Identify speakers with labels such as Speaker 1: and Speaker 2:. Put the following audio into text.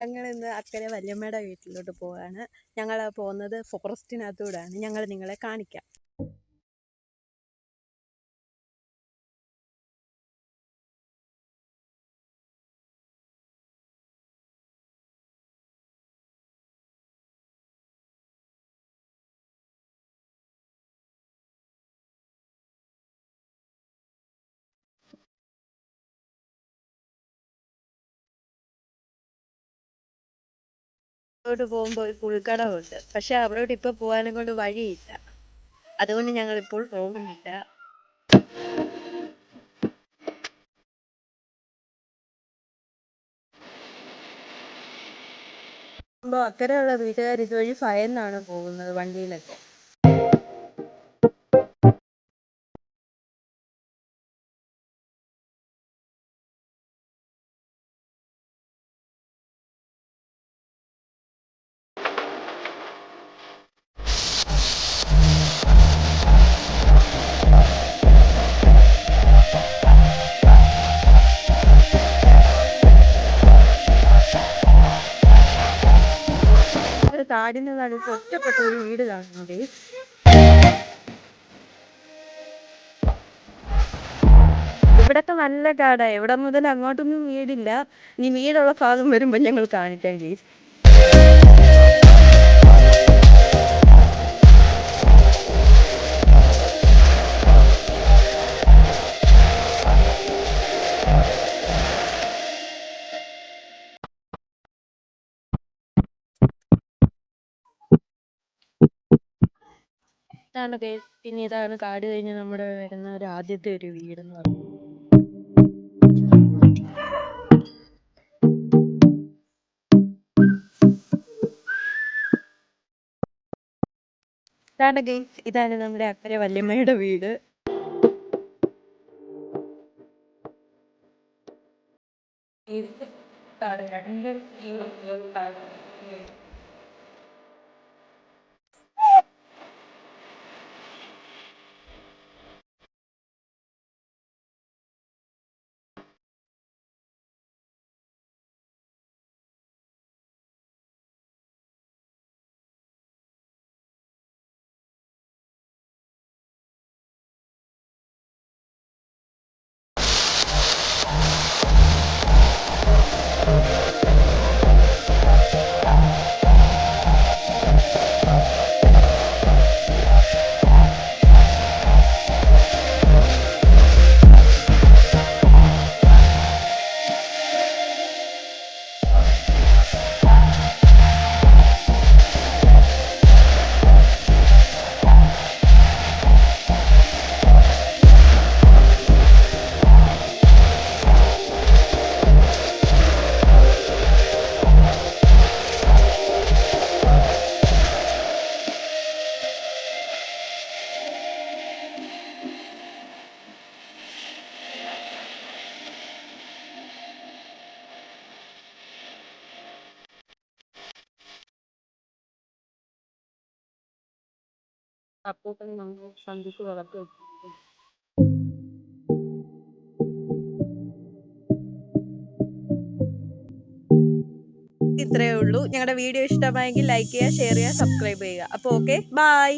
Speaker 1: ഞങ്ങൾ ഇന്ന് അക്കരെ വല്യമ്മയുടെ വീട്ടിലോട്ട് പോവാണ്. ഞങ്ങൾ പോകുന്നത് ഫോറസ്റ്റിനകത്തൂടാണ് ഞങ്ങൾ നിങ്ങളെ കാണിക്കാം. അങ്ങോട്ട് പോകുമ്പോൾ ഒരു പുൽക്കടമുണ്ട് പക്ഷെ അവിടോട്ട് ഇപ്പൊ പോകാനും കൊണ്ട് വഴിയില്ല. അതുകൊണ്ട് ഞങ്ങൾ ഇപ്പോൾ പോകുന്നില്ല അക്കരെയുള്ള വീട്ടുകാർ ഇതുവഴി ഭയന്നാണ് പോകുന്നത് വണ്ടിയിലൊക്കെ. കാടിന് നടുക്ക് ഒറ്റപ്പെട്ട ഒരു വീട് കാണുന്നത് ഇവിടൊക്കെ നല്ല കാടാ എവിടെ മുതൽ അങ്ങോട്ടൊന്നും വീടില്ല. ഇനി വീടുള്ള ഭാഗം വരുമ്പോൾ ഞങ്ങൾ കാണിക്കാം ചേച്ചി ഇതാണ് ഗൈസ് പിന്നെ ഇതാണ് കാട് കഴിഞ്ഞ് നമ്മുടെ വരുന്ന ഒരു ആദ്യത്തെ ഒരു വീടെന്ന് പറയുന്നത് ഇതാണ് ഗൈസ് ഇതാണ് നമ്മുടെ അക്കരെ വല്യമ്മയുടെ വീട്. അപ്പൂപ്പൻ നമ്മൾ സന്ധിച്ച് വളർത്തി ഇത്രയേ ഉള്ളൂ. ഞങ്ങളുടെ വീഡിയോ ഇഷ്ടമായെങ്കിൽ ലൈക്ക് ചെയ്യുക ഷെയർ ചെയ്യുക സബ്സ്ക്രൈബ് ചെയ്യുക. അപ്പോൾ ഓക്കെ ബൈ